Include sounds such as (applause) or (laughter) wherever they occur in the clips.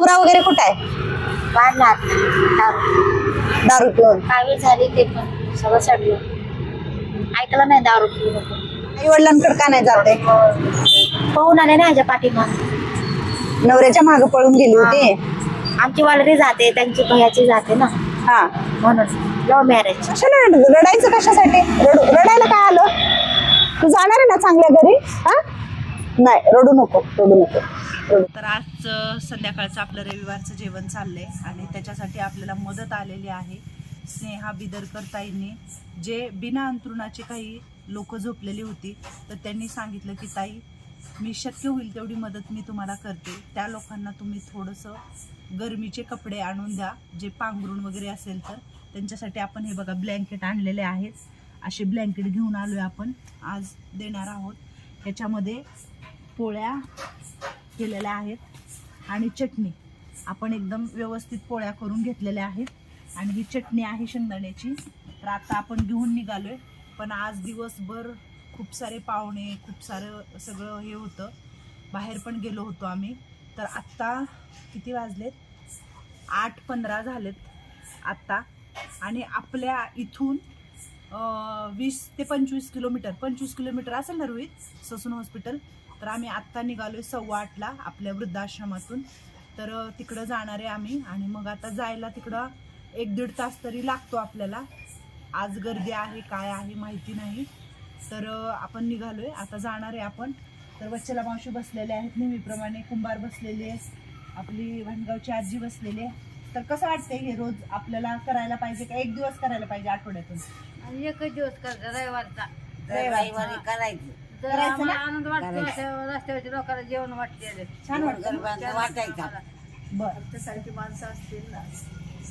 नवरा वगैरे कुठं आहे? वाढला दारू पिऊन. कावीळ झाली ते पण. सगळं सडलं. ऐकलं नाही दारू पिऊ नको. आई वडिलांकडे का नाही जाते? पाहून आले ना ह्याच्या पाठीमाग. नवऱ्याच्या मागे पळून गेली होती. आमची वालरी जाते त्यांची भयाची जाते ना. हा. म्हणून. Love marriage. कशाला रड- रडायचं कशासाठी? रडू? रडायला काय आलं? तू जाणार आहे ना चांगल्या घरी? हा? नाही रडू नको रडू नको. तर आज संध्याकाळचं आपलं रविवारचं जेवण चाललंय आणि त्याच्यासाठी आपल्याला मदत आलेली आहे स्नेहा बिदरकर ताईंनी. जे बिना अंतरुणाचे काही लोक झोपलेली होती तर त्यांनी सांगितलं की ताई मी शक्य होईल तेवढी मदत मी तुम्हाला करते. त्या लोकांना तुम्ही थोडंसं गरमीचे कपडे आणून द्या जे पांघरुण वगैरे असेल तर. त्यांच्यासाठी आपण हे बघा ब्लँकेट आणलेले आहेत. असे ब्लँकेट घेऊन आलोय आपण. आज देणार आहोत. ह्याच्यामध्ये पोळ्या केलेल्या आहेत. आणि चटणी. आपण एकदम व्यवस्थित पोळ्या करून घेतलेल्या आहेत. आणि ही चटणी आहे शेंगदाण्याची. तर आता आपण घेऊन निघालो आहे पण आज दिवसभर खूप सारे पाहुणे खूप सारं सगळं हे होतं. बाहेर पण गेलो होतो आम्ही. तर आत्ता किती वाजलेत? आठ पंधरा झालेत आत्ता. आणि आपल्या इथून वीस ते पंचवीस किलोमीटर. पंचवीस किलोमीटर असेल ना रोहित? Sassoon hospital? तर आम्ही आत्ता निघालोय सव्वा आठला आपल्या वृद्धाश्रमातून. तर तिकडं जाणार आहे आम्ही आणि मग आता जायला तिकडं एक दीड तास तरी लागतो आपल्याला. आज गर्दी आहे काय आहे माहिती नाही. तर आपण निघालोय. आता जाणार आहे आपण. तर वच्छला मावशी बसलेले आहेत नेहमीप्रमाणे कुंभार बसलेले आहेत. आपली भांडगावची आजी बसलेली आहे. तर कसं वाटतंय हे रोज आपल्याला करायला पाहिजे का? एक दिवस करायला पाहिजे आठवड्यातून? आणि एकच दिवस करतो रविवारचा. रविवारी करायचं. जर करायचं आम्हाला ना? आनंद वाटतो अशा रस्त्यावरच्या लोकांना जेवण वाटते छान वाटतं ना? गरिबांना वाटायचं बरं. तुमच्यासारखी माणसं असतील ना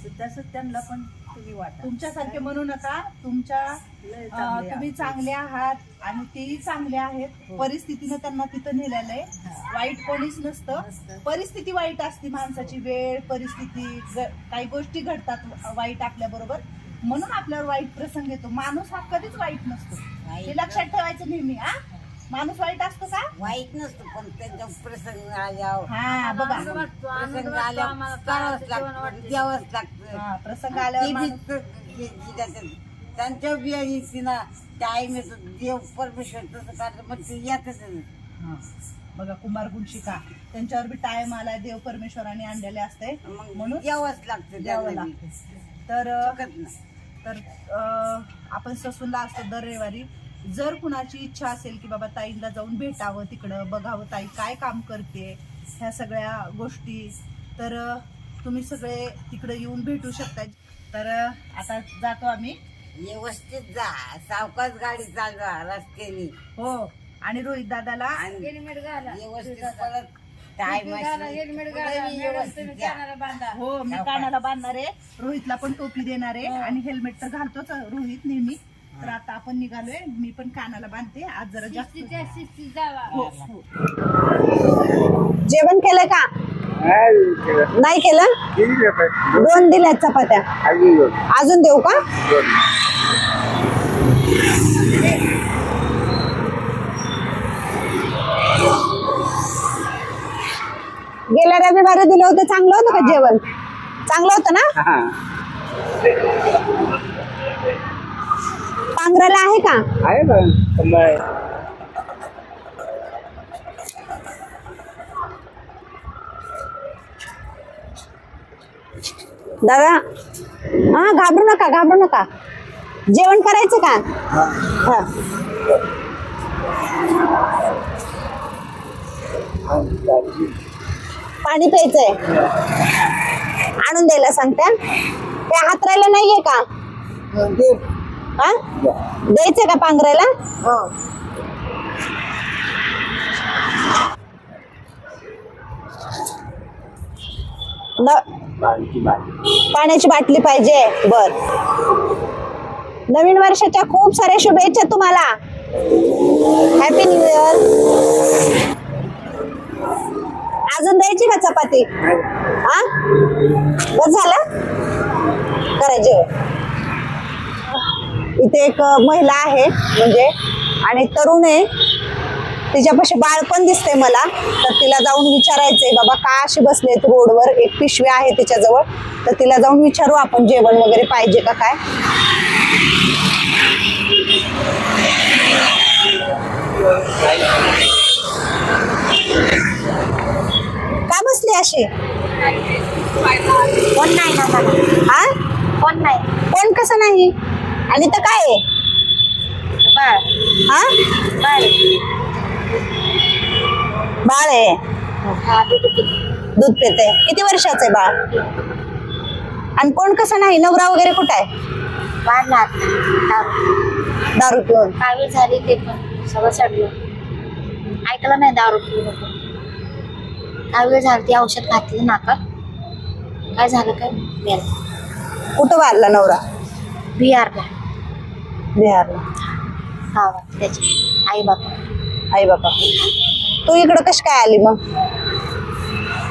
तर तसंच त्यांना पण तुम्ही वाटा. तुमच्यासारखे म्हणू नका. तुमच्या अं, तुम्ही चांगले आहात आणि तेही चांगले आहेत. परिस्थितीनं त्यांना तिथं नेलेलं आहे. वाईट कोणीच नसतं. परिस्थिती वाईट असते माणसाची. वेळ परिस्थिती ग- काही गोष्टी घडतात वाईट आपल्या बरोबर. म्हणून आपल्यावर वाईट प्रसंग येतो. माणूस हा कधीच वाईट नसतो. हे लक्षात ठेवायचं नेहमी हा? माणूस वाईट असतो का? वाईट नसतं पण त्यांच्या प्रसंग आल्यावर. हा बघा. आनंद वाटतो आनंद प्रसंग वाटतो आल्यावर जेवण लागतं वाटते. द्यावंच लागतं. हा प्रसंग आल्यावर माणूस- त्यांच्या बिया येते ना टाईम येतो देव परमेश्वर तसं करतं मग ते येतच हा. बघा कुमार गुंशिका त्यांच्यावर बी टाइम आलाय देव परमेश्वराने आणलेले असते. मग म्हणून द्यावंच लागतं द्यावं बी. लागते. तर अं. तर अं, आपण ससूनला असतो दर रविवारी. जर कुणाची इच्छा असेल की बाबा ताईंना जाऊन भेटावं तिकडं बघावं ताई काय काम करते ह्या सगळ्या गोष्टी तर तुम्ही सगळे तिकडे येऊन भेटू शकता. तर आता जातो आम्ही. व्यवस्थित जा. सावकाश गाडी चालवा रस्त्याने. हो. आणि रोहित दादाला हेल्मेट घाला. व्यवस्थित परत टाइम घाला हेल्मेट घाला. मॅडम तुम्ही कानाला बांधा. हो मी कानाला बांधणार आहे. रोहितला पण टोपी देणार आहे आणि हेल्मेट तर घालतोच रोहित नेहमी. तर आता आपण निघालोय. मी पण कानाला बांधते. आज जरा जास्त शिस्तीत जावा. हो, जेवण केलं का? नाही केलं. दोन दिल्या चपात्या. अजून देऊ का? गेल्या रविवारी दिलं होतं. चांगलं होतं का जेवण? चांगलं होतं ना? पांघराला आहे का? आहे ना दादा हा घाबरू नका घाबरू नका. जेवण करायचं का? हा. पाणी प्यायचंय. आणून द्यायला सांगत्या त्या हातरायला नाहीये का? हा? द्यायचंय का पांघरायला? न- पाण्याची बाटली पाहिजे. बर. नवीन वर्षाच्या खूप साऱ्या शुभेच्छा तुम्हाला. हॅपी न्यू इयर अजून द्यायची का चपाती? हा? बस झालं? करायचे. इथे एक महिला आहे. म्हणजे आणि तरुण आहे. तिच्यापाशी बाळ पण दिसतंय मला. तर तिला जाऊन विचारायचंय बाबा का अशी बसलेत रोडवर? एक पिशवी आहे तिच्याजवळ. तर तिला जाऊन विचारू आपण जेवण वगैरे पाहिजे का काय? का बसली अशी कोण नाही ना मला. हा कोण नाही. कोण कसं नाही? आणि तर काय आहे? बाळ. हा? बाळ. बाळ आहे. दूध पिते. किती वर्षाचं आहे बाळ? आणि कोण कसं नाही? नवरा वगैरे कुठं आहे? दारू. दारू पिऊन. कावीळ झाली ते पण. सगळं चढलं ऐकलं नाही दारू पिऊ नको कावीळ झाली ती औषध घातलं नाकात. काय झालं काय? मेला कुठं वारला नवरा? बिहारला बिहारला. गावात त्याची आई बाबा आई बाबा तू इकडं कशी काय आली मग?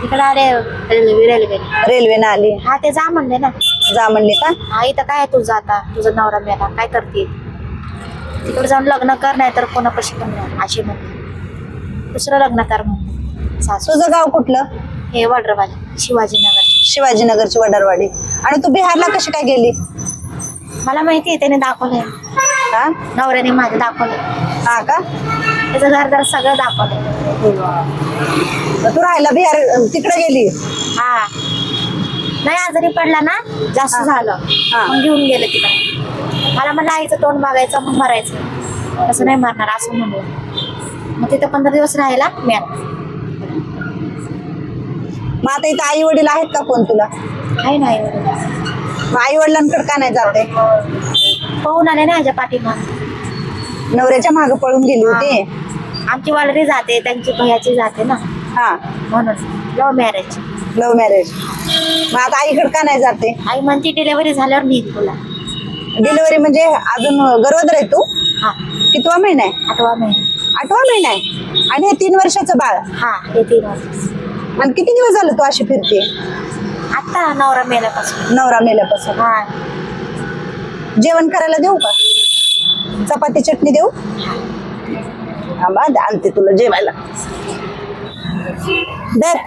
इकडे आले रेल्वे रेल्वे. रेल्वेनं आली. हा ते जा म्हणले ना. जा म्हणली का? हा इथं काय तुझं आता? तुझा नवरा मेला काय करते? तिकडे जाऊन लग्न कर नाही तर कोणापाशी पण नाही. अशी म्हणते. दुसरं लग्न कर म्हणते सासू. तुझं गाव कुठलं? हे वडरवाले शिवाजीनगर. शिवाजीनगरची वडारवाडी. आणि तू बिहारला कशी काय गेली? मला माहिती आहे त्याने दाखवलंय. हा? नवऱ्याने माझं दाखवलंय. हा का? त्याचं घरदार सगळं दाखवलंय. मग तू राहायला बिहार तिकडे गेली? हा. नाही आजारी पडला ना जास्त झालं. हा. मग घेऊन गेले तिकडे. मला म्हणलं आईचं तोंड बघायचं मग मरायचं. असं नाही मरणार असं म्हणलं मग तिथं पंधरा दिवस राहायला मिळालं. मग आता इथं आई वडील आहेत का कोण तुला? काही नाही आई वडिलांकडे का नाही जाते? पाहून आले ना माझ्या पाठीमाग. नवऱ्याच्या मागे पळून गेली होती. आमची वालरी जाते त्यांची भयाची जाते ना. हा. म्हणून लव्ह मॅरेज लव्ह मॅरेज मग आता आईकडे का नाही जाते? आई म्हणते डिलेव्हरी झाल्यावर निघ तुला. डिलिव्हरी म्हणजे अजून गरोदर आहे तू? हा. कितवा महिना आहे? आठवा महिना. आठवा महिना आहे. आणि हे तीन वर्षाचं बाळ? हा हे तीन वर्ष. आणि किती दिवस झालं तू अशी फिरते? आता नवरा मेल्यापासून. नवरा मेल्यापासून. हा. जेवण करायला देऊ का? चपाती चटणी देऊ? थांबा आणते तुला जेवायला. दर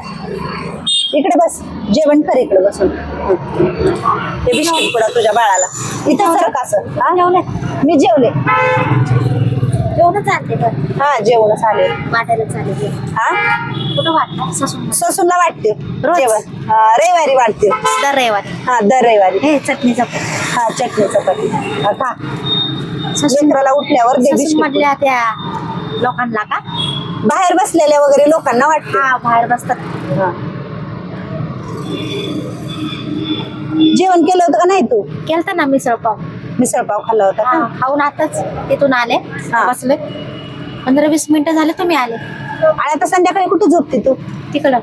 इकडे बस. जेवण कर इकडे बसून. ते बिस्किट पुडा तुझ्या बाळाला. इथं सर असं? हा? जेवले. मी जेवले. जेवण चालते बरं. हा जेवण चालेल वाटायला चालेल हा? ससून? ससूनला वाटते. रोज? जेवण. हा, रविवारी वाटते. दर रविवारी. हा दर रविवारी. हे चटणीचा हा चटणी चपाती. हा, खा. ससून लेकराला उठल्यावर दे ससून बिस्किट मधल्या त्या लोकांना का? बाहेर बसलेल्या वगैरे लोकांना वाटते. हा बाहेर बसतात. हा. जेवण केलं होतं का नाही तू? केलता ना मिसळ पाव. मिसळपाव खाल्ला होता हा, का? खाऊन आताच तिथून आले. बसले. पंधरा वीस मिनिटं झाले तुम्ही आले. आणि आता संध्याकाळी कुठे झोपते तू? तिकडं.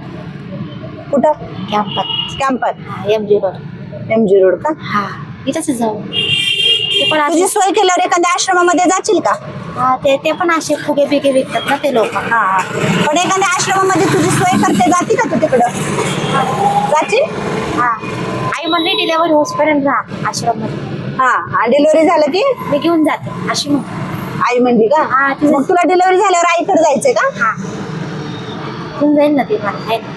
कुठं? कॅम्पात. कॅम्पात. M G road M G road का? हा इथंच जाऊ. ते पण तुझी असे सोय केल्यावर एखाद्या आश्रमामध्ये जाशील का? हा, ते ते पण असे फुगे बिगे विकतात ना ते लोक. हा हा. पण एखाद्या आश्रमामध्ये तुझी सोय करते जाती का तू तिकडं? जाशील? हा. आई म्हणली डिलेव्हरी होसपर्यंत राहा आश्रममध्ये हा डिलिव्हरी झालं की? मी घेऊन जाते अशी म्हणते. आई म्हणली का? हा, ती- मग तुला डिलिव्हरी झाल्यावर आईकडे जायचंय का? हा. घेऊन जाईल ना ती मला आहे ना.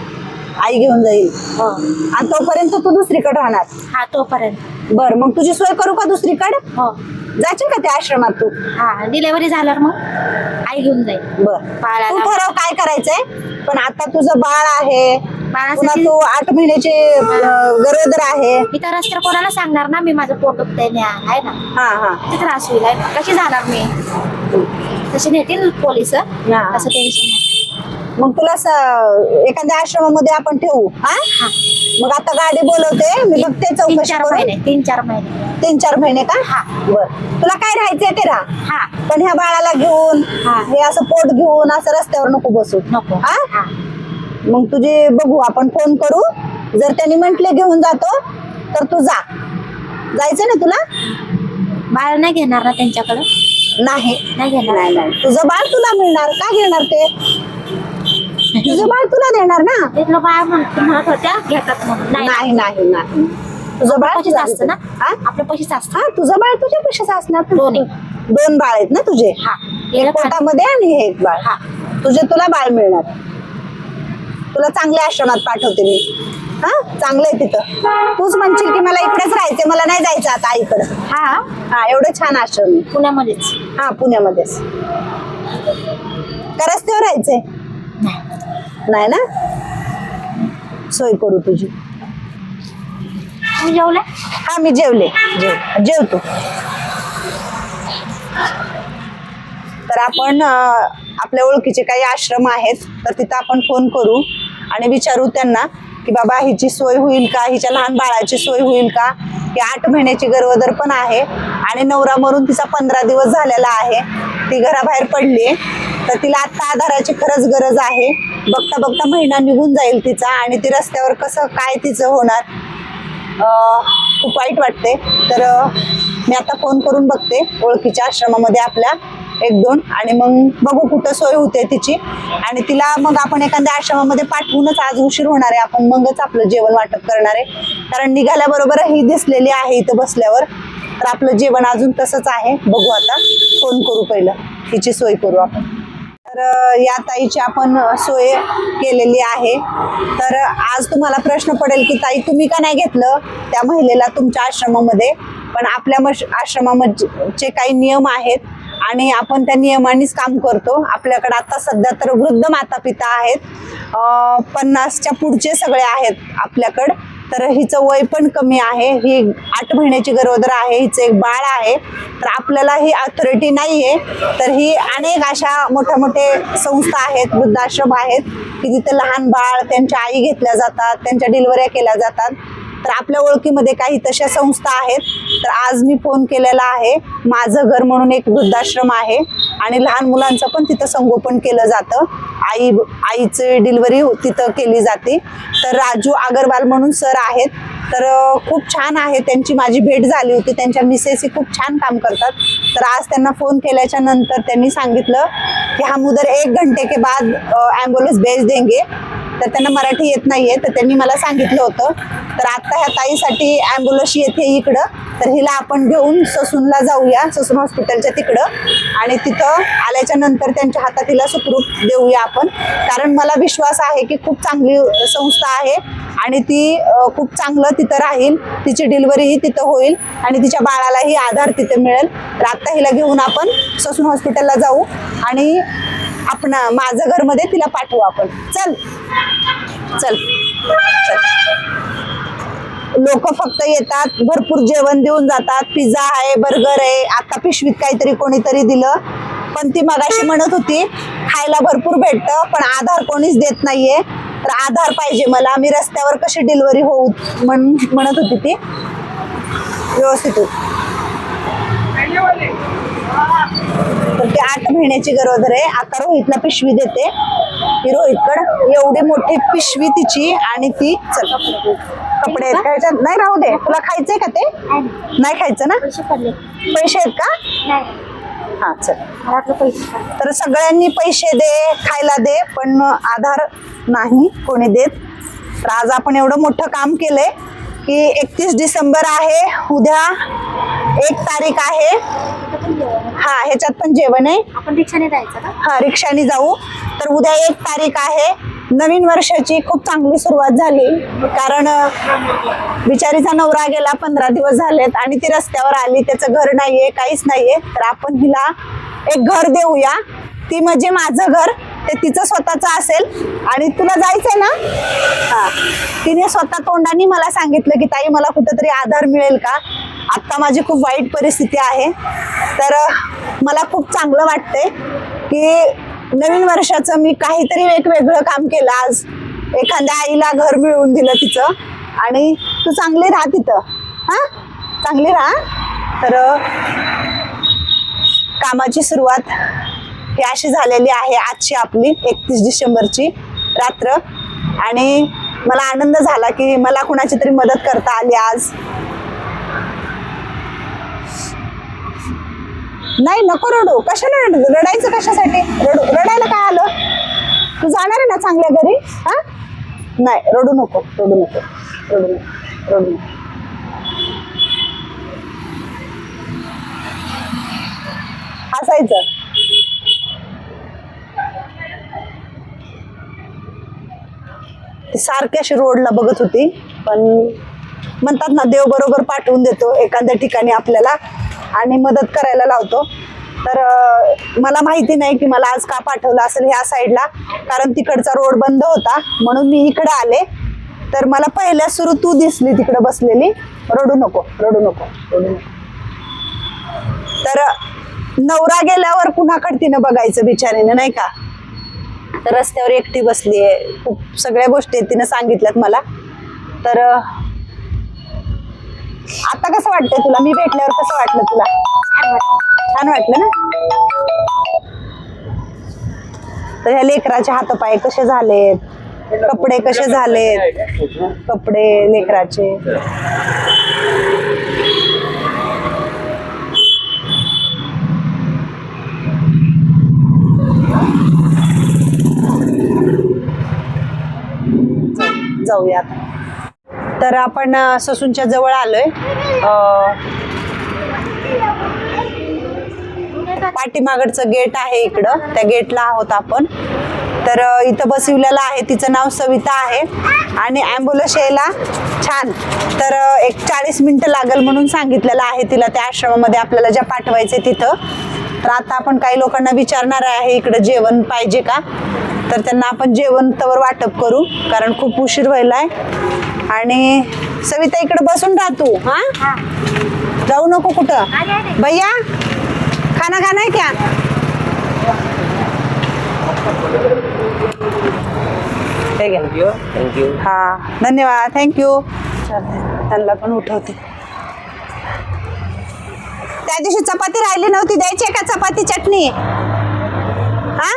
आई घेऊन जाईल. हो. आणि तोपर्यंत तू दुसरीकडे राहणार. हा तोपर्यंत. बर मग तुझी सोय करू का दुसरीकडे? हो. जाशील का त्या आश्रमात तू? हा डिलेव्हरी झाल्यावर मग आई घेऊन जाईल. बर. बाळाला- तू ठरव काय करायचंय. पण आता तुझं बाळ आहे. पुन्हा बाळासाठी तू आठ महिन्याचे अं, गरोदर आहे. मी तर रस्त्यावर कोणाला सांगणार ना मी माझं पोट दुखतंय न्या आहे ना. हा हा. किती त्रास होईल आहे ना. कशी जाणार मी? तसे नेतील पोलीस हा. असं टेन्शन नाही. मग तुला एखाद्या आश्रमामध्ये आपण ठेवू हा? हा. मग आता गाडी बोलवते मी बघते चौकशी करून. महिने तीन चार महिने. तीन चार महिने का? हा. बर. तुला काय राहायचंय ते राहा. हा. पण ह्या बाळाला घेऊन हा. हे असं पोट घेऊन असं रस्त्यावर नको बसू. नको. हा? मग तुझे बघू आपण फोन करू. जर त्यांनी म्हंटले घेऊन जातो तर तू जा. जायचं ना तुला? बाळ नाही घेणार ना त्यांच्याकडं? नाही. नाही घेणार. नाही. तुझं बाळ तुला मिळणार. का घेणार ते? तुझं बाळ तुला देणार ना? तिथलं बाळ म्हणत म्हणत होत्या घेतात म्हणून. नाही नाही. नाही नाही तुझं बाळ पशीच तुला असतं ना. हा? आपल्या पशीच असतं. हा तुझं बाळ तुझ्या पेक्षाच असणार. ना. दोन्ही. दोन बाळ आहेत ना तुझे? हा. एक पोटामध्ये आणि हे एक बाळ. हा. तुझे तुला बाळ मिळणार. तुला चांगल्या आश्रमात पाठवते मी. हा? चांगलं आहे तिथं. तूच म्हणशील की मला इकडेच राहायचंय मला नाही जायचं आता आईकडं. हा? हा एवढं छान आश्रम आहे. पुण्यामध्येच. हा पुण्यामध्येच. का रस्त्यावर राहायचंय? नाही ना? सोय करू तुझी. जेवल्या हा मी जेवले. जेव. जेव तू तर आपण आपल्या ओळखीचे काही आश्रम आहेत तर तिथं आपण फोन करू आणि विचारू त्यांना की बाबा हिची सोय होईल का? हिच्या लहान बाळाची सोय होईल का? ही आठ महिन्याची गर्भधर पण आहे आणि नवरा मरून तिचा पंधरा दिवस झालेला आहे. ती घराबाहेर पडली तर तिला आत्ता आधाराची खरंच गरज आहे. बघता बघता महिना निघून जाईल तिचा आणि ती रस्त्यावर कसं काय तिचं होणार खूप वाईट वाटते. तर मी आता फोन करून बघते ओळखीच्या आश्रमामध्ये आपल्या एक दोन आणि मग बघू कुठं सोय होते तिची. आणि तिला मग आपण एखाद्या आश्रमामध्ये पाठवूनच आज उशीर होणार आहे. आपण मगच आपलं जेवण वाटप करणार आहे. कारण निघाल्याबरोबर ही दिसलेली आहे इथं बसल्यावर. तर आपलं जेवण अजून तसंच आहे. बघू आता. फोन करू पहिलं. तिची सोय करू आपण. तर या ताईची आपण सोय केलेली आहे. तर आज तुम्हाला प्रश्न पडेल की ताई तुम्ही का नाही घेतलं त्या महिलेला तुमच्या आश्रमामध्ये? पण आपल्या मश आश्रमामध्ये काही नियम आहेत आणि आपण त्या नियमानेच काम करतो. आपल्याकडे आता सध्या तर वृद्ध माता पिता आहेत पन्नासच्या पुढचे सगळे आहेत आपल्याकडं. तर हिचं वय पण कमी आहे. ही आठ महिन्याची गरोदर आहे. हिचं एक बाळ आहे. तर आपल्याला ही अथॉरिटी नाही आहे तर ही अनेक अशा मोठ्या मोठे संस्था आहेत वृद्धाश्रम आहेत की जिथे लहान बाळ त्यांच्या आई घेतल्या जातात त्यांच्या डिलिव्हऱ्या केल्या जातात. तर आपल्या ओळखीमध्ये काही तशा संस्था आहेत. तर आज मी फोन केलेला आहे. माझं घर म्हणून एक वृद्धाश्रम आहे. आणि लहान मुलांचं पण तिथं संगोपन केलं जातं. आई आईची डिलिव्हरी तिथं केली जाते. तर राजू अगरवाल म्हणून सर आहेत. तर खूप छान आहे. त्यांची माझी भेट झाली होती. त्यांच्या मिसेसही खूप छान काम करतात. तर आज त्यांना फोन केल्याच्यानंतर त्यांनी सांगितलं की हम उधर एक घंटे के बाद ॲम्ब्युलन्स भेज देंगे. तर त्यांना मराठी येत नाहीये. तर त्यांनी मला सांगितलं होतं. तर आत्ता ह्या ताईसाठी ॲम्ब्युलन्स येते इकडं. तर हिला आपण घेऊन ससूनला जाऊया. ससून हॉस्पिटलच्या तिकडं. आणि तिथं आल्याच्यानंतर त्यांच्या हातात हिला सुखरूप देऊया आपण. कारण मला विश्वास आहे की खूप चांगली संस्था आहे. आणि ती खूप चांगलं तिथं राहील तिची डिलिव्हरीही तिथं होईल आणि तिच्या बाळालाही आधार तिथे मिळेल. तर आत्ता हिला घेऊन आपण ससून हॉस्पिटलला जाऊ आणि आपण माझं घरमध्ये तिला पाठवू आपण. चल. चल. चल. लोक फक्त येतात भरपूर जेवण देऊन जातात पिझ्झा आहे बर्गर आहे आता पिशवीत काहीतरी कोणीतरी दिलं. पण ती मगाशी म्हणत होती खायला भरपूर भेटतं पण आधार कोणीच देत नाहीये. तर आधार पाहिजे मला. मी रस्त्यावर कशी डिलिव्हरी होऊ म्हण म्हणत होती ती. व्यवस्थित तर ती आठ महिन्याची गरोदर आहे. आता रोहितला पिशवी देते. ती रोहितकड एवढी मोठी पिशवी तिची आणि ती चल. कपडे आहेत का? नाही राहू दे. तुला खायचंय का ते? नाही खायचं ना? पैसे आहेत का? नाही. हा चल. तर सगळ्यांनी पैसे दे खायला दे पण आधार नाही कोणी देत. तर आज आपण एवढं मोठं काम केलंय की एकतीस डिसेंबर आहे उद्या एक तारीख आहे. हा ह्याच्यात पण जेवण आहे. आपण रिक्षाने जायचं हा रिक्षाने जाऊ. तर उद्या एक तारीख आहे. नवीन वर्षाची खूप चांगली सुरुवात झाली. कारण बिचारीचा नवरा गेला पंधरा दिवस झालेत आणि ती रस्त्यावर आली. त्याचं घर नाहीये काहीच नाहीये. तर आपण हिला एक घर देऊया. ती म्हणजे माझं घर. ते तिचं स्वतःचं असेल. आणि तुला जायचंय ना? हा. तिने स्वतः तोंडाने मला सांगितलं की ताई मला कुठंतरी आधार मिळेल का? आत्ता माझी खूप वाईट परिस्थिती आहे. तर मला खूप चांगलं वाटतंय की नवीन वर्षाचं मी काहीतरी एक वेगळं काम केलं आज. एखाद्या आईला घर मिळवून दिलं तिचं. आणि तू चांगली राहा तिथं. हा? चांगली राहा. तर कामाची सुरुवात ही अशी झालेली आहे आजची आपली एकतीस डिसेंबरची रात्र. आणि मला आनंद झाला की मला कुणाची तरी मदत करता आली आज. नाही नको रडू. कशाला रडू? रडायचं कशासाठी? रडू. रडायला काय आलं? तू जाणार आहे ना चांगल्या घरी? हा? नाही रडू नको रडू नको रडू नको रडू नको. हसायचं. सारखी अशी रोडला बघत होती पण म्हणतात ना देव बरोबर पाठवून देतो एखाद्या ठिकाणी आपल्याला. आणि मदत करायला लावतो. तर मला माहिती नाही की मला आज का पाठवलं असेल ह्या साईडला कारण तिकडचा रोड बंद होता म्हणून मी इकडे आले. तर मला पहिल्या सुरू तू दिसली तिकडे बसलेली. रडू नको रडू नको रडू नको. तर नवरा गेल्यावर पुन्हा तिनं बघायचं बिचारीनं नाही का? तर रस्त्यावर एकटी बसली आहे खूप सगळ्या गोष्टी आहेत तिनं सांगितल्यात मला. तर आता कसं वाटतंय तुला? मी भेटल्यावर कसं वाटलं तुला? छान वाटलं ना? तर ह्या लेकराचे हातपाय कसे झालेत? कपडे कसे झालेत? कपडे लेकराचे? जाऊयात तर आपण ससूनच्या जवळ आलोय. पाठीमागडचं गेट आहे इकडं. त्या गेटला आहोत आपण. तर इथं बसविलेलं आहे. तिचं नाव सविता आहे. आणि ॲम्ब्युलन्स यायला छान. तर एक चाळीस मिनटं लागेल म्हणून सांगितलेलं आहे तिला. त्या आश्रमामध्ये आपल्याला ज्या पाठवायचे तिथं. तर आता आपण काही लोकांना विचारणार आहे इकडं जेवण पाहिजे का? तर त्यांना आपण जेवण तवर वाटप करू कारण खूप उशीर व्हायला आहे आणि सविता इकडे बसून राह तू. हा? जाऊ नको कुठं. भैया खाना खाना है क्या? आहे थँक्यू हा धन्यवाद. थँक्यू त्यांना पण उठवते. त्या दिवशी चपाती राहिली नव्हती. द्यायची का चपाती चटणी? हा?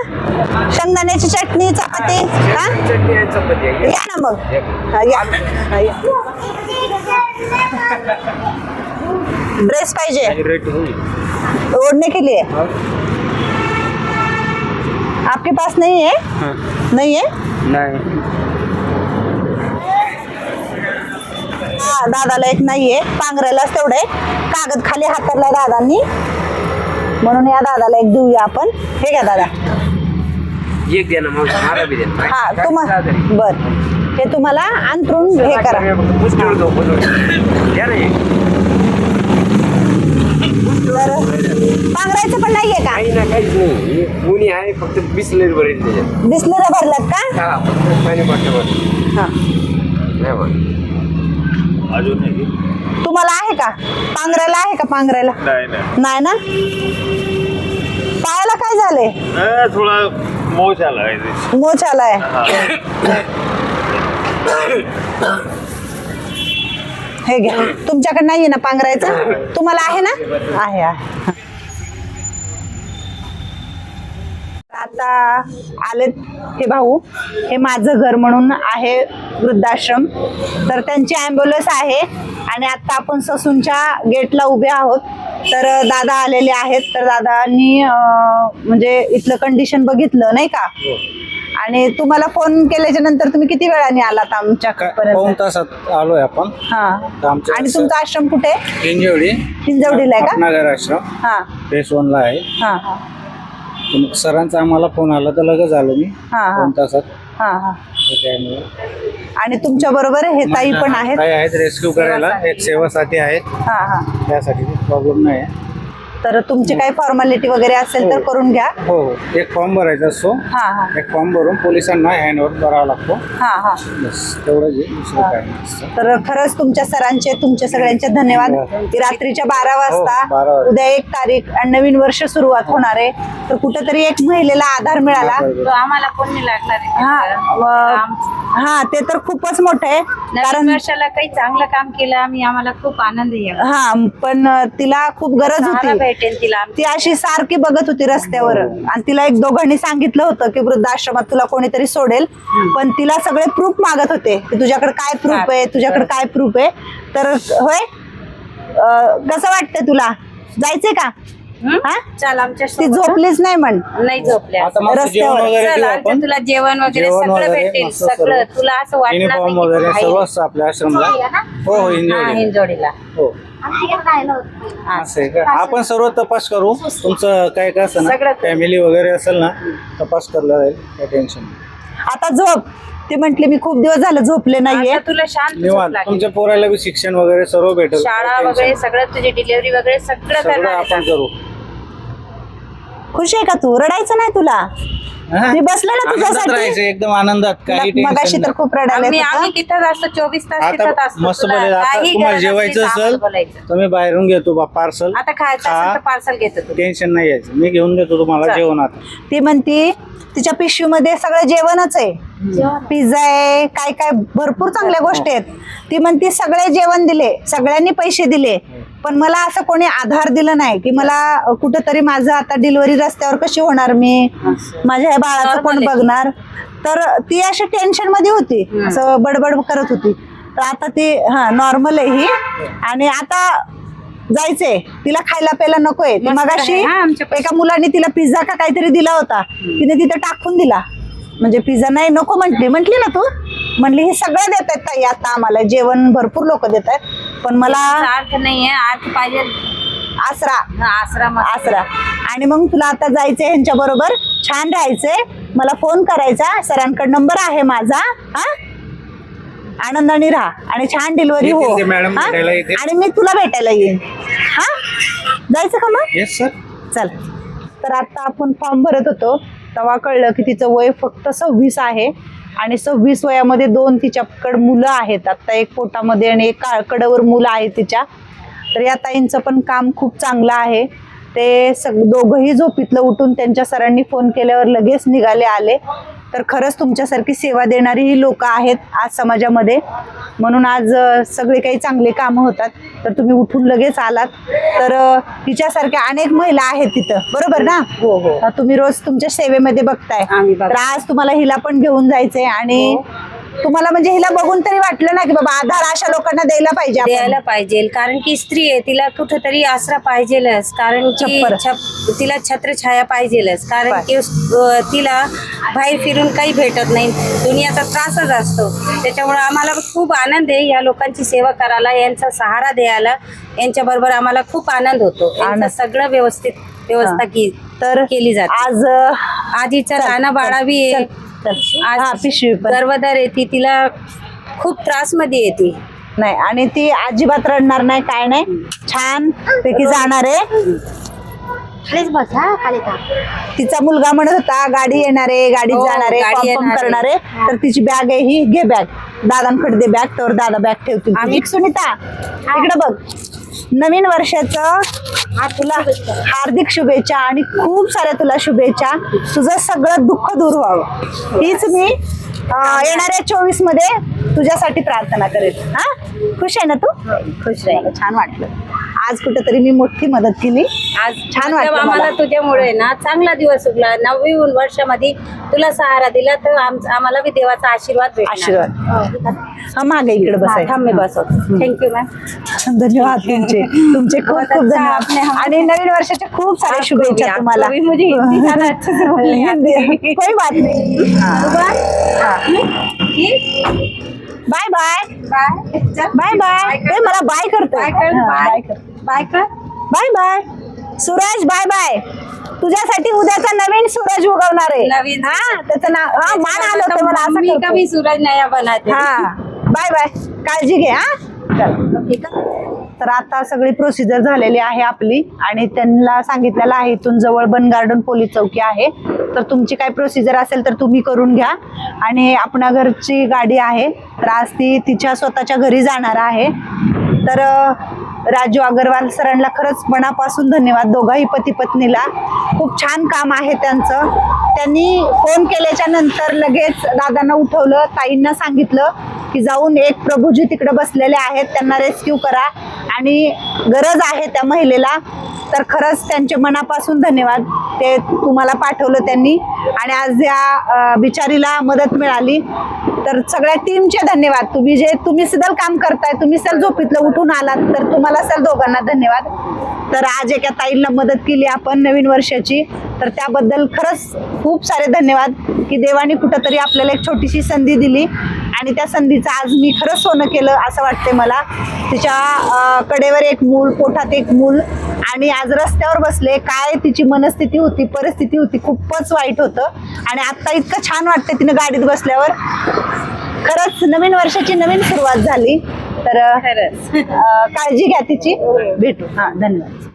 शेंगदाण्याची चटणी चपाती? हा ना मग हा, हा. ड्रेस पाहिजे। ओढ़ने के लिए? आपके पास नहीं है? हाँ। नहीं है? नाही। हा, दादाला एक नाहीये पांघरायलाच तेवढे कागद खाली हातरला दादांनी. म्हणून या दादाला एक देऊया आपण. हे घ्या दादा. एक द्या ना मग मला बी द्या. हा तुम्हाला बर. हे तुम्हाला अंतरून हे करा. पांघरायचं पण नाहीये का? काही ना काहीच नाही. हे मुनी आहे फक्त बिसलेरी भरेल त्याच्यात बिसलेर भरलात का? हा फक्त पाणी पाठलं बरं हा. नाही बरं तुम्हाला आहे का? पांघरायला आहे का पांघरायला? नाही नाही. नाही ना? पायाला काय झालंय? थोडा मोच आला आहे. मोच आलाय (coughs) (coughs) हे घ्या. तुमच्याकडे नाहीये ना पांघरायचं? तुम्हाला आहे ना? आहे आहे. आता आलेत हे भाऊ. हे माझं घर म्हणून आहे वृद्धाश्रम. तर त्यांची ॲम्ब्युलन्स आहे आणि आता आपण ससूनच्या गेटला उभे आहोत. तर दादा आलेले आहेत. तर दादांनी म्हणजे इथलं कंडिशन बघितलं नाही का? आणि तुम्हाला फोन केल्याच्यानंतर तुम्ही किती वेळाने आलात पाऊन आमच्यापर्यंत तासात आलोय आपण. हा. आमच्या आणि तुमचा आश्रम कुठे? हिंजवडी. हिंजवडीला आहे का? नगर आश्रम. हा. फेस वनला आहे. हा. हा सरांचा आम्हाला फोन आला तर लगेच आलो मी. हा हा. दोन तासात. हा हा. तर त्यामुळे आणि तुमच्या बरोबर हे ताई पण आहेत? काही आहेत रेस्क्यू करायला. एक सेवासाठी आहेत. हा हा. त्यासाठी प्रॉब्लेम नाही आहे तर तुमची काही फॉर्मॅलिटी वगैरे असेल तर करून घ्या. हो हो. एक फॉर्म भरायचा असतो. हा हा. एक फॉर्म भरून पोलिसांना हँडओव्हर करावा लागतो. हा हा. बस तेवढंच आहे. दुसरं काय नाही. तर खरंच तुमच्या सरांचे तुमच्या सगळ्यांचे धन्यवाद. की रात्रीच्या बारा हो, वाजता बारा वाजता. उद्या एक तारीख आणि नवीन वर्ष सुरुवात होणार आहे. तर कुठेतरी एक महिलेला आधार मिळाला. तो आम्हाला कोण लागणार आहे. हा व- हा ते तर खूपच मोठं आहे. कारण वर्षाला काही चांगलं काम केलं आम्ही आम्हाला खूप आनंद हा पण तिला खूप गरज होती. भेटेल तिला ती अशी सारखी बघत होती रस्त्यावर. आणि तिला एक दोघांनी सांगितलं होतं की वृद्धाश्रमात तुला कोणीतरी सोडेल. पण तिला सगळे प्रूफ मागत होते की तुझ्याकडे काय प्रूफ आहे? तुझ्याकडे काय प्रूफ आहे? तर होय? अं, कसं वाटतंय तुला? जायचंय का? हा चल आमच्या ती झोपलीच नाही म्हण. नाही झोपल्या. आता मग रस्त्यावर. जेवण वगैरे चल देऊ आमच्या आपण. तुला जेवण वगैरे जेवण सगळं वगैरे भेटेल मस्त सगळं सर्व. तुला असं वाटणार युनिफॉर्म नाही वगैरे आपल्या आश्रमला? हो हो आहे. हा, इंजोडी हिंजवडीला हो. असं आहे का? आपण सर्व तपास करू. तुमचं काय काय असेल ना सगळं. फॅमिली वगैरे असेल ना तपास करला जाईल काय टेन्शन नाही. आता झोप. ती म्हंटली मी खूप दिवस झालं झोपले नाहीये. आता तुला शांत झोप निवांत. लागेल. तुमच्या पोराला बी शिक्षण वगैरे सर्व भेटेल. शाळा वगैरे सगळं तुझी डिलिव्हरी वगैरे सगळं नाही. सगळं करणार आपण आहे. करू. खुश आहे का तू रडायचं नाही तुला हा? मी बसले ना आनंदात तुझ्यासाठी. राहायचं एकदम आनंदात काही मगाशी तर नाही. खूप रडायला आम्ही येत होतं. आम्ही तिथं असतो चोवीस तास तिथं आता असतो मस्त तुला आता काही तुम्हाला गरज असली जेवायचं तर आम्हाला असेल बोलायचं. तुम्ही बाहेरून घेतो बा पार्सल आता खायचं हा. असेल तर पार्सल घेतो तू टेन्शन नाही यायचं मी घेऊन देतो तुम्हाला. जेवण आता ती म्हणती तिच्या पिशवीमध्ये सगळं जेवणच आहे पिझ्झा आहे काय काय भरपूर चांगल्या गोष्टी आहेत ती म्हणती सगळे जेवण दिले सगळ्यांनी पैसे दिले पण मला असं कोणी आधार दिला नाही की मला कुठंतरी माझं आता डिलिव्हरी रस्त्यावर कशी होणार मी? माझ्या बाळाचं कोण. बघणार? तर ती अशी टेन्शनमध्ये होती. असं बडबड करत होती. तर आता ती हा नॉर्मल आहे ही. आणि आता जायचंय. तिला खायला प्यायला नकोय. मगाशी एका मुलाने तिला पिझ्झा का काहीतरी दिला होता. तिने तिथे टाकून दिला. म्हणजे पिझ्झा नाही नको म्हटली. म्हटली ना तू? म्हणली हे सगळं देत आहेत ताई आता आम्हाला. जेवण भरपूर लोक देत आहेत पण मला अर्थ नाहीये. अर्थ पाहिजे. आसरा. आसरा मग. आसरा. आणि मग तुला आता जायचंय ह्यांच्या बरोबर. छान राहायचंय. मला फोन करायचा. सरांकडे नंबर आहे माझा. हा? आनंदाने राहा. आणि छान डिलिव्हरी हो. मॅडम. हा? भेटायला. आणि मी तुला भेटायला येईन. हा? जायचं का मग? येस सर चल. तर आता आपण फॉर्म भरत होतो. तेव्हा कळलं की तिचं वय फक्त सव्वीस आहे. आणि सव्वीस वयामध्ये दोन तिच्याकड मुलं आहेत. आता एक पोटामध्ये आणि एक काळकडवर मुलं आहेत तिच्या. तर या ताईंचं पण काम खूप चांगलं आहे. ते सग दोघंही झोपीतलं उठून त्यांच्या सरांनी फोन केल्यावर लगेच निघाले आले. तर खरंच तुमच्यासारखी सेवा देणारी ही लोक आहेत आज समाजामध्ये. म्हणून आज सगळे काही चांगले कामं होतात. तर तुम्ही उठून लगेच आलात. तर अ, हिच्यासारख्या अनेक महिला आहेत तिथं. बरोबर ना? हो हो. तुम्ही रोज तुमच्या सेवेमध्ये बघताय. तर आज तुम्हाला हिला पण घेऊन जायचंय आणि तुम्हाला म्हणजे हिला बघून तरी वाटलं ना की बाबा आधार अशा लोकांना द्यायला पाहिजे आपण. द्यायला पाहिजे कारण की स्त्री आहे तिला कुठंतरी आसरा पाहिजेलच कारण की छप्पर. छप- तिला छत्रछाया पाहिजेलच कारण. की अं, तिला बाहेर फिरून काही भेटत नाही दुनियाचा त्रासच असतो त्याच्यामुळे आम्हाला खूप आनंद आहे या लोकांची सेवा करायला यांचा सहारा द्यायला यांच्या बरोबर आम्हाला खूप आनंद होतो यांचं आनंद. सगळं व्यवस्थित व्यवस्था की तर केली जाते आज अ, आधीचा चल, राणा बाळा बी आहे. चल, हा आज पिशवी पण. येते तिला खूप त्रासमध्ये येते. नाही आणि ती अजिबात रडणार नाही काय नाही. छान पैकी जाणार आहे. खालीच बस हा खाली का तिचा मुलगा म्हणत होता गाडी येणार आहे गाडीत हो, जाणार आहे गाडी कन्फर्म येणार आहे. करणार आहे. तर तिची बॅग आहे ही घे बॅग दादांकडे दे बॅग तर दादा बॅग ठेवतील आम्ही- सुनीता इकडे बघ. नवीन वर्षाचं तुला हार्दिक शुभेच्छा आणि खूप साऱ्या तुला शुभेच्छा. तुझं सगळं दुःख दूर व्हावं. हीच मी येणाऱ्या चोवीसमध्ये तुझ्यासाठी प्रार्थना करेल. हा? खुश आहे ना तू? खुश आहे. छान वाटलं. आज कुठेतरी मी मोठी मदत केली. आज छान वाटलं आम्हाला मला. तुझ्यामुळे ना. चांगला दिवस उगला नववी वर्षामध्ये तुला सहारा दिला तर आम- आम्हाला बी देवाचा आशीर्वाद. आशीर्वाद. हा. मागे इकडे हा, बसाय थांब मी बसवतो. थँक्यू मॅम धन्यवाद तुमचे. तुमचे खूप खूप धन्यवाद. आणि नवीन वर्षाच्या खूप साऱ्या शुभेच्छा तुम्हाला. को भी मुझे हिंदी ज़्यादा अच्छे से बोलनी आती है। हिंदी कोई बात नहीं. Bye bye. बाय. बाय ते मला बाय करतो बाय कर, बाय. बाय. कर बाय कर bye bye Suraj bye bye तुझ्यासाठी उद्याचा नवीन सूरज उगवणार आहे. नवीन. हा त्याचं नाव हा मान आलं होतं मला असं मम्मी करतो. का भी सूरज नया बनाते हा. बाय बाय काळजी घे हा. चल ठीक आहे तर आता सगळी प्रोसिजर झालेली आहे आपली आणि त्यांना सांगितलेलं आहे इथून जवळ बन गार्डन पोलीस चौकी आहे. तर तुमची काय प्रोसिजर असेल तर तुम्ही करून घ्या. आणि आपणा घरची गाडी आहे तर आज ती तिच्या स्वतःच्या घरी जाणार आहे. तर राजू अगरवाल सरांना खरंच मनापासून धन्यवाद. दोघाही पती पत्नीला खूप छान काम आहे त्यांचं. त्यांनी फोन केल्याच्यानंतर लगेच दादांना उठवलं ताईंना सांगितलं की जाऊन एक प्रभूजी तिकडे बसलेले आहेत त्यांना रेस्क्यू करा. आणि गरज आहे त्या महिलेला तर खरंच त्यांचे मनापासून धन्यवाद. ते तुम्हाला पाठवलं त्यांनी. आणि आज या बिचारीला मदत मिळाली. तर सगळ्या टीमचे धन्यवाद. तुम्ही जे तुम्ही सदल काम करताय तुम्ही सर झोपीतलं उठून आलात तर तुम्हाला सर दोघांना धन्यवाद. तर आज एका ताईंना मदत केली आपण नवीन वर्षाची. तर त्याबद्दल खरंच खूप सारे धन्यवाद की देवाने कुठंतरी आपल्याला एक छोटीशी संधी दिली आणि त्या संधीचं आज मी खरंच सोनं केलं असं वाटते मला. तिच्या कडेवर एक मूल पोटात एक मूल आणि आज रस्त्यावर बसले काय तिची मनस्थिती होती परिस्थिती होती खूपच वाईट होतं. आणि आता इतकं छान वाटतं तिनं गाडीत बसल्यावर. खरंच नवीन वर्षाची नवीन सुरुवात झाली. तर काळजी घ्या तिची. भेटू. हा धन्यवाद.